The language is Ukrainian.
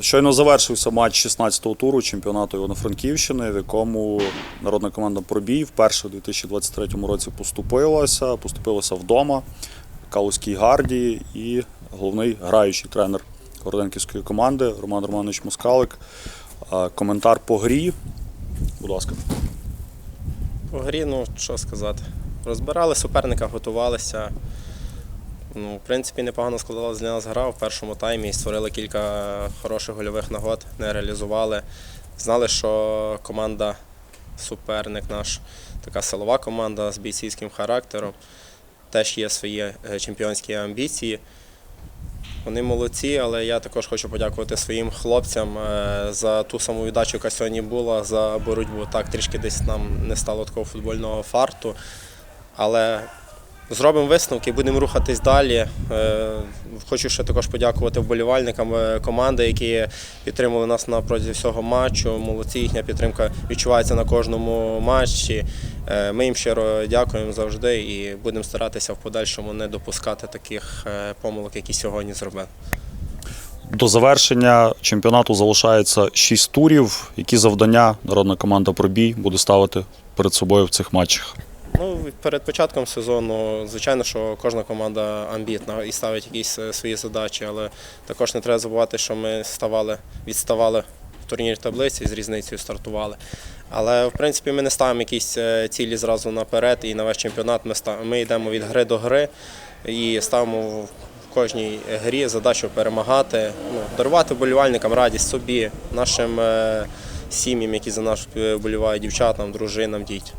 Щойно завершився матч 16-го туру чемпіонату Івано-Франківщини, в якому народна команда Пробій вперше у 2023 році поступилася. Поступилася вдома Калузькій гарді і головний граючий тренер Городенківської команди Роман Романович Москалик. Коментар по грі. Будь ласка. По грі, ну що сказати. Розбирали суперника, готувалися. Ну, в принципі, непогано складалася для нас гра в першому таймі. Створили кілька хороших гольових нагод, не реалізували. Знали, що команда, суперник наш, така силова команда з бійцівським характером. Теж є свої е, чемпіонські амбіції. Вони молодці, але я також хочу подякувати своїм хлопцям е, за ту саму віддачу, яка сьогодні була, за боротьбу. Так, трішки десь нам не стало такого футбольного фарту. Але зробимо висновки, будемо рухатись далі. Е, Хочу ще також подякувати вболівальникам е, команди, які підтримували нас на протязі всього матчу. Молодці, їхня підтримка відчувається на кожному матчі. Е, Ми їм щиро дякуємо завжди і будемо старатися в подальшому не допускати таких помилок, які сьогодні зробили. До завершення чемпіонату залишається 6 турів. Які завдання народна команда Пробій буде ставити перед собою в цих матчах? Ну, перед початком сезону, звичайно, що кожна команда амбітна і ставить якісь е, свої задачі, але також не треба забувати, що ми ставали, відставали в турнірі таблиці з різницею стартували. Але в принципі ми не ставимо якісь е, цілі зразу наперед, і на весь чемпіонат ми став... ми йдемо від гри до гри і ставимо в кожній грі задачу перемагати, ну, дарувати болівальникам радість собі, нашим е, сім'ям, які за нас вболівають, дівчатам, дружинам, дітям.